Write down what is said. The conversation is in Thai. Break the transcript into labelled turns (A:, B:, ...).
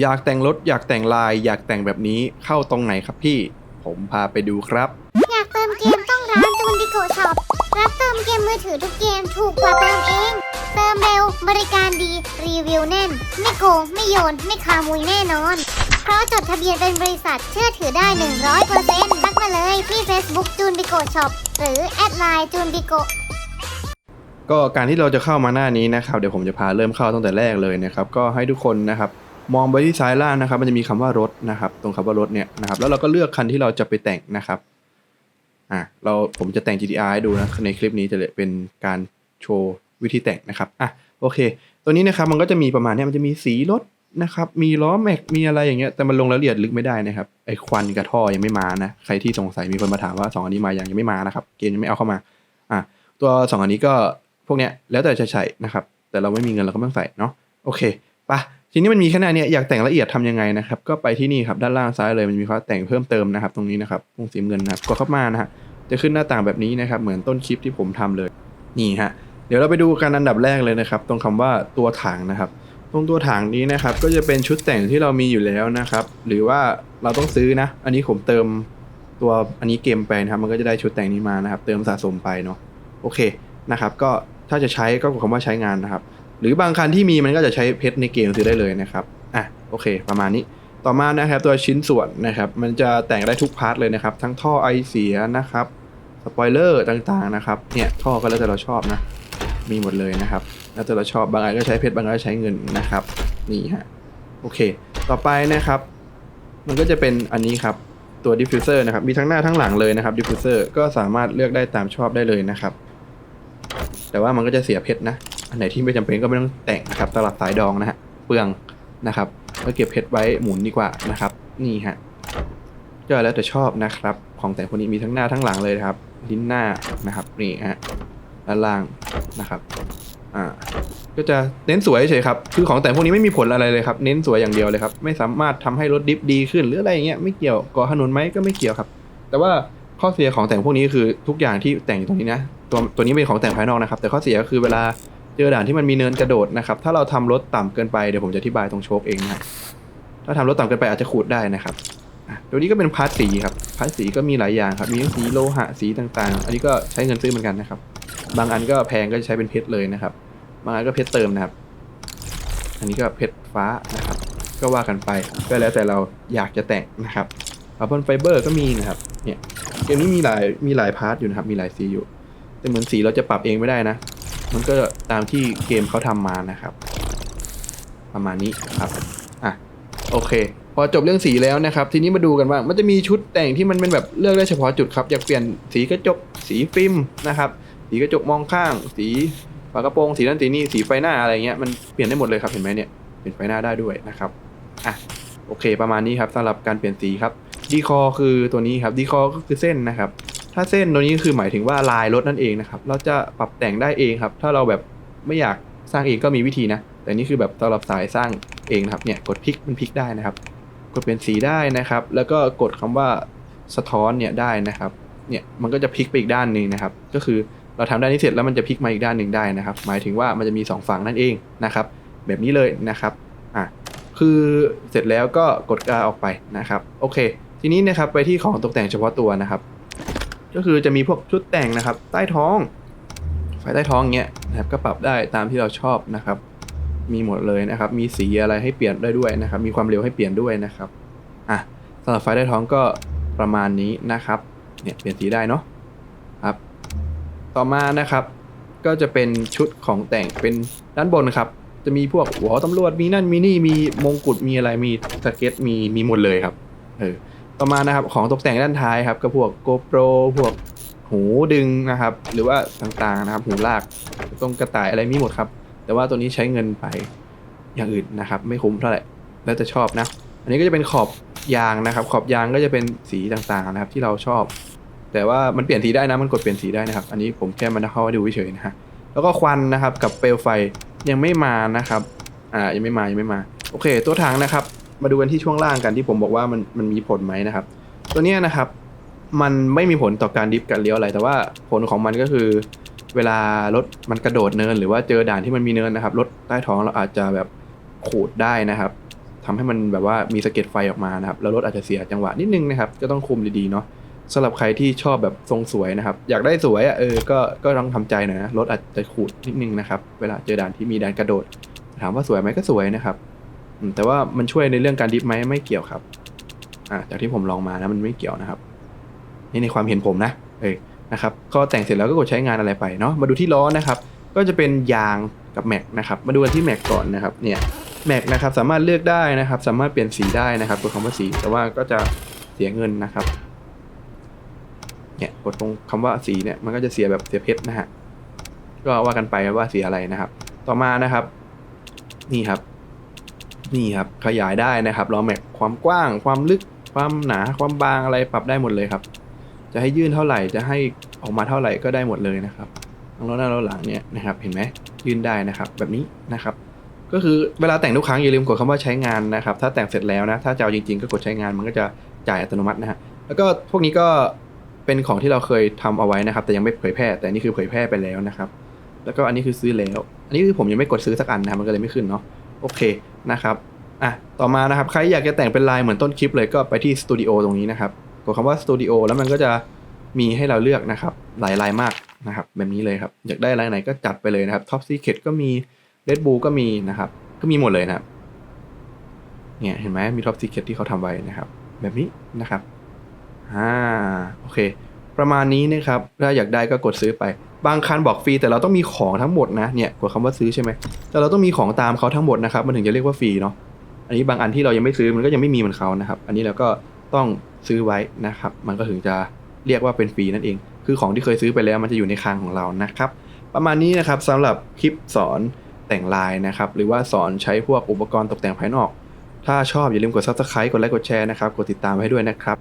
A: อยากแต่งรถอยากแต่งลาย อยากแต่งแบบนี้เข้าตรงไหนครับพี่ ผมพาไปดูครับ
B: อยากเติมเกมต้องร้านจูนดิโกช็อปรับเติมเกมมือถือทุกเกมถูกกว่าเติมเอง เติมเร็วบริการดีรีวิวแน่น ไม่โกงไม่โยน ไม่คามุยแน่นอน เพราะจดทะเบียนเป็นบริษัทเชื่อถือได้ 100%ทักมาเลยที่ Facebook จูนดิโกช็อปหรือแอดไลน์จูนดิโก
A: ก็การที่เราจะเข้ามาหน้านี้นะครับ เดี๋ยวผมจะพาเริ่มเข้าตั้งแต่แรกเลยนะครับ ก็ให้ทุกคนนะครับ มองไปที่ซ้ายล่างนะครับ มันจะมีคำว่ารถนะครับ ตรงคำว่ารถเนี่ยนะครับ แล้วเราก็เลือกคันที่เราจะไปแต่งนะครับ อะ เราผมจะแต่ง GTR ให้ดูนะ ในคลิปนี้จะเป็นการโชว์วิธีแต่งนะครับ อะ โอเค ตัวนี้นะครับ มันก็จะมีประมาณเนี้ยมันจะมีสีรถนะครับ มีล้อแม็ก มีอะไรอย่างเงี้ย แต่มันลงรายละเอียดลึกไม่ได้นะครับ ไอควันกับท่อยังไม่มานะ ใครที่สงสัยมีคนมาถามว่าสองอันนี้มาอยังยังไม่มานะครับ เกมยังไม่เอาเข้ามา อะ ตัวสองอันนี้ก็พวกเนี้ย แล้วแต่จะใช้นะครับ แต่เราไม่มีเงินเราก็ไม่ต้องใส่เนาะ โอเค ปะ ทีนี้มันมีแค่หน้าเนี้ยอยากแต่งละเอียดทำยังไงนะครับ ก็ไปที่นี่ครับด้านล่างซ้ายเลยมันมีข้อแต่งเพิ่มเติมนะครับ ตรงนี้นะครับวงสีเงินนะครับกดเข้ามานะฮะจะขึ้นหน้าต่างแบบนี้นะครับ เหมือนต้นคลิปที่ผมทำเลยนี่ฮะเดี๋ยวเราไปดูกันอันดับแรกเลยนะครับ ตรงคำว่าตัวถังนะครับ ตรงตัวถังนี้นะครับ ก็จะเป็นชุดแต่งที่เรามีอยู่แล้วนะครับ หรือว่าเราต้องซื้อนะ อันนี้ผมเติมตัวอันนี้เกมไปนะครับ มันก็จะได้ชุดแต่งนี้มานะครับ เติมสะสมไปเนาะโอเคนะครับ ก็ถ้าจะใช้ก็กดคำว่าใช้งานนะครับ หรือบางคันที่มีมันก็จะใช้เพชรในเกมซื้อได้เลยนะครับอะโอเค ประมาณนี้ต่อมานะครับตัวชิ้นส่วนนะครับ มันจะแต่งได้ทุกพาร์ทเลยนะครับ ทั้งท่อไอเสียนะครับสปอยเลอร์ต่างๆนะครับเนี่ยท่อก็แล้วแต่เราชอบนะ มีหมดเลยนะครับแล้วแต่เราชอบบางอันก็ใช้เพชรบางอันก็ใช้เงินนะครับนี่ฮะโอเค ต่อไปนะครับ มันก็จะเป็นอันนี้ครับตัวดิฟฟิวเซอร์นะครับมีทั้งหน้าทั้งหลังเลยนะครับดิฟฟิวเซอร์ก็สามารถเลือกได้ตามชอบได้เลยนะครับ แต่ว่ามันก็จะเสียเพชรนะ อันไหนที่ไม่จำเป็นก็ไม่ต้องแต่งนะครับตลับสายดองนะฮะเปลืองนะครับก็เก็บเพชรไว้หมุนดีกว่านะครับ นี่ฮะก็แล้วแต่ชอบนะครับ ของแต่งพวกนี้มีทั้งหน้าทั้งหลังเลยครับ ลิ้นหน้านะครับนี่ฮะด้านล่างนะครับอ่าก็จะเน้นสวยเฉยครับคือของแต่งพวกนี้ไม่มีผลอะไรเลยครับ เน้นสวยอย่างเดียวเลยครับ ไม่สามารถทำให้รถดิฟดีขึ้นหรืออะไรอย่างเงี้ยไม่เกี่ยวก่อถนนไหมก็ไม่เกี่ยวครับ แต่ว่าข้อเสียของแต่งพวกนี้คือทุกอย่างที่แต่งอยู่ตรงนี้นะตัวตัวนี้เป็นของแต่งภายนอกนะครับ แต่ข้อเสียก็คือเวลา เจอด่านที่มันมีเนินกระโดดนะครับ ถ้าเราทำรถต่ำเกินไปเดี๋ยวผมจะอธิบายตรงโชคเองนะถ้าทำรถต่ำเกินไปอาจจะขูดได้นะครับอะตัวนี้ก็เป็นพาร์ทสีครับพาร์ทสีก็มีหลายอย่างครับ มีสีโลหะสีต่างๆ อันนี้ก็ใช้เงินซื้อเหมือนกันนะครับ บางอันก็แพงก็จะใช้เป็นเพชรเลยนะครับ บางอันก็เพชรเติมนะครับ อันนี้ก็เพชรฟ้านะครับ ก็ว่ากันไปก็แล้วแต่เราอยากจะแต่งนะครับคาร์บอนไฟเบอร์ก็มีนะครับ เนี่ยเกมนี้มีหลายมีหลายพาร์ทอยู่นะครับ มีหลายสีอยู่ แต่เหมือนสีเราจะปรับเองไม่ได้นะ มันก็ตามที่เกมเขาทำมานะครับ ประมาณนี้ครับอะโอเค พอจบเรื่องสีแล้วนะครับ ทีนี้มาดูกันว่ามันจะมีชุดแต่งที่มันเป็นแบบเลือกได้เฉพาะจุดครับ อยากเปลี่ยนสีกระจกสีฟิล์มนะครับ สีกระจกมองข้าง สีฝากระโปรงสีนั่นสีนี่สีไฟหน้าอะไรเงี้ยมันเปลี่ยนได้หมดเลยครับเห็นไหมเนี่ยเปลี่ยนไฟหน้าได้ด้วยนะครับอะโอเค ประมาณนี้ครับสำหรับการเปลี่ยนสีครับดีคอคือตัวนี้ครับดีคอก็คือเส้นนะครับ ถ้าเส้นตัวนี้คือหมายถึงว่าลายรถนั่นเองนะครับ เราจะปรับแต่งได้เองครับ ถ้าเราแบบไม่อยากสร้างเองก็มีวิธีนะ แต่นี่คือแบบสำหรับสายสร้างเองนะครับ เนี่ยกดพลิกมันพลิกได้นะครับ กดเปลี่ยนสีได้นะครับ แล้วก็กดคำว่าสะท้อนเนี่ยได้นะครับ เนี่ยมันก็จะพลิกไปอีกด้านหนึ่งนะครับ ก็คือเราทำด้านนี้เสร็จแล้วมันจะพลิกมาอีกด้านหนึ่งได้นะครับ หมายถึงว่ามันจะมีสองฝั่งนั่นเองนะครับ แบบนี้เลยนะครับ อะ คือเสร็จแล้วก็กดกาออกไปนะครับ โอเค ทีนี้นะครับไปที่ของตกแต่งเฉพาะตัวนะครับ ก็คือจะมีพวกชุดแต่งนะครับ ใต้ท้องไฟใต้ท้องเงี้ยนะครับก็ปรับได้ตามที่เราชอบนะครับ มีหมดเลยนะครับ มีสีอะไรให้เปลี่ยนได้ด้วยนะครับ มีความเร็วให้เปลี่ยนด้วยนะครับอะสำหรับไฟใต้ท้องก็ประมาณนี้นะครับเนี่ยเปลี่ยนสีได้เนาะครับ ต่อมานะครับ ก็จะเป็นชุดของแต่งเป็นด้านบนครับ จะมีพวกหัวตำรวจมีนั่นมีนี่มีมงกุฎมีอะไรมีสเก็ตมีมีหมดเลยครับเออ ต่อมานะครับของตกแต่งด้านท้ายครับก็พวก GoPro พวกหูดึงนะครับ หรือว่าต่างๆนะครับ หูลากตรงกระต่ายอะไรมีหมดครับ แต่ว่าตัวนี้ใช้เงินไปอย่างอื่นนะครับ ไม่คุ้มเท่าไหร่แล้วจะชอบนะ อันนี้ก็จะเป็นขอบยางนะครับ ขอบยางก็จะเป็นสีต่างๆนะครับ ที่เราชอบ แต่ว่ามันเปลี่ยนสีได้นะมันกดเปลี่ยนสีได้นะครับ อันนี้ผมแค่มันเข้าดูเฉยๆนะฮะแล้วก็ควันนะครับกับเปลวไฟยังไม่มานะครับ อ่ายังไม่มายังไม่มา โอเค ตัวถังนะครับ มาดูกันที่ช่วงล่างกันที่ผมบอกว่ามันมันมีผลไหมนะครับ ตัวเนี้ยนะครับ มันไม่มีผลต่อการดิฟการเลี้ยวอะไร แต่ว่าผลของมันก็คือ เวลารถมันกระโดดเนิน หรือว่าเจอด่านที่มันมีเนินนะครับรถใต้ท้องเราอาจจะแบบขูดได้นะครับทำให้มันแบบว่ามีสะเก็ดไฟออกมานะครับแล้วรถอาจจะเสียจังหวะนิดนึงนะครับก็ต้องคุมดีๆเนาะสำหรับใครที่ชอบแบบทรงสวยนะครับ อยากได้สวยอะเออก็ก็ต้องทำใจหน่อยนะรถอาจจะขูดนิดนึงนะครับ เวลาเจอด่านที่มีด่านกระโดด ถามว่าสวยไหมก็สวยนะครับ แต่ว่ามันช่วยในเรื่องการดิฟไหมไม่เกี่ยวครับ อ่าจากที่ผมลองมานะมันไม่เกี่ยวนะครับ นี่ในความเห็นผมนะ เออนะครับก็แต่งเสร็จแล้วก็กดใช้งานอะไรไปเนาะมาดูที่ล้อนะครับ ก็จะเป็นยางกับแม็กนะครับ มาดูกันที่แม็กก่อนนะครับ เนี่ยแม็กนะครับสามารถเลือกได้นะครับ สามารถเปลี่ยนสีได้นะครับกดคำว่าสี แต่ว่าก็จะเสียเงินนะครับ เนี่ยกดตรงคำว่าสีเนี่ยมันก็จะเสียแบบเสียเพชรนะฮะก็ว่ากันไปว่าสีอะไรนะครับ ต่อมานะครับ นี่ครับ นี่ครับขยายได้นะครับล้อแม็กความกว้าง ความลึกความหนาความบางอะไรปรับได้หมดเลยครับ จะให้ยื่นเท่าไหร่จะให้ออกมาเท่าไหร่ก็ได้หมดเลยนะครับทั้งล้อหน้าล้อหลังเนี่ยนะครับเห็นไหมยื่นได้นะครับ แบบนี้นะครับ ก็คือเวลาแต่งทุกครั้งอย่าลืมกดคำว่าใช้งานนะครับ ถ้าแต่งเสร็จแล้วนะถ้าจะเอาจริงๆ ก็กดใช้งานมันก็จะจ่ายอัตโนมัตินะฮะแล้วก็พวกนี้ก็เป็นของที่เราเคยทำเอาไว้นะครับ แต่ยังไม่เผยแพร่ แต่นี่คือเผยแพร่ไปแล้วนะครับ แล้วก็อันนี้คือซื้อแล้ว อันนี้คือผมยังไม่กดซื้อสักอันนะมันก็เลยไม่ขึ้นเนาะโอเค นะครับอะต่อมานะครับใครอยากจะแต่งเป็นลายเหมือนต้นคลิปเลยก็ไปที่สตูดิโอตรงนี้นะครับกดคำว่าสตูดิโอแล้วมันก็จะมีให้เราเลือกนะครับหลายลายมากนะครับแบบนี้เลยครับอยากได้ลายไหนก็จัดไปเลยนะครับท็อปซีเคทก็มีเรดบูก็มีนะครับก็มีหมดเลยนะครับเนี่ยเห็นไหมมีท็อปซีเคทที่เขาทำไว้นะครับ แบบนี้นะครับอ่าโอเค ประมาณนี้นะครับถ้าอยากได้ก็กดซื้อไป บางคันบอกฟรีแต่เราต้องมีของทั้งหมดนะเนี่ยกดคำว่าซื้อใช่ไหมแต่เราต้องมีของตามเขาทั้งหมดนะครับมันถึงจะเรียกว่าฟรีเนาะอันนี้บางอันที่เรายังไม่ซื้อมันก็ยังไม่มีเหมือนเขานะครับ อันนี้เราก็ต้องซื้อไว้นะครับ มันก็ถึงจะเรียกว่าเป็นฟรีนั่นเอง คือของที่เคยซื้อไปแล้วมันจะอยู่ในคลังของเรานะครับ ประมาณนี้นะครับสำหรับคลิปสอนแต่งลายนะครับ หรือว่าสอนใช้พวกอุปกรณ์ตกแต่งภายนอก ถ้าชอบอย่าลืมกด subscribe กดไลค์กดแชร์นะครับ กดติดตามให้ด้วยนะครับ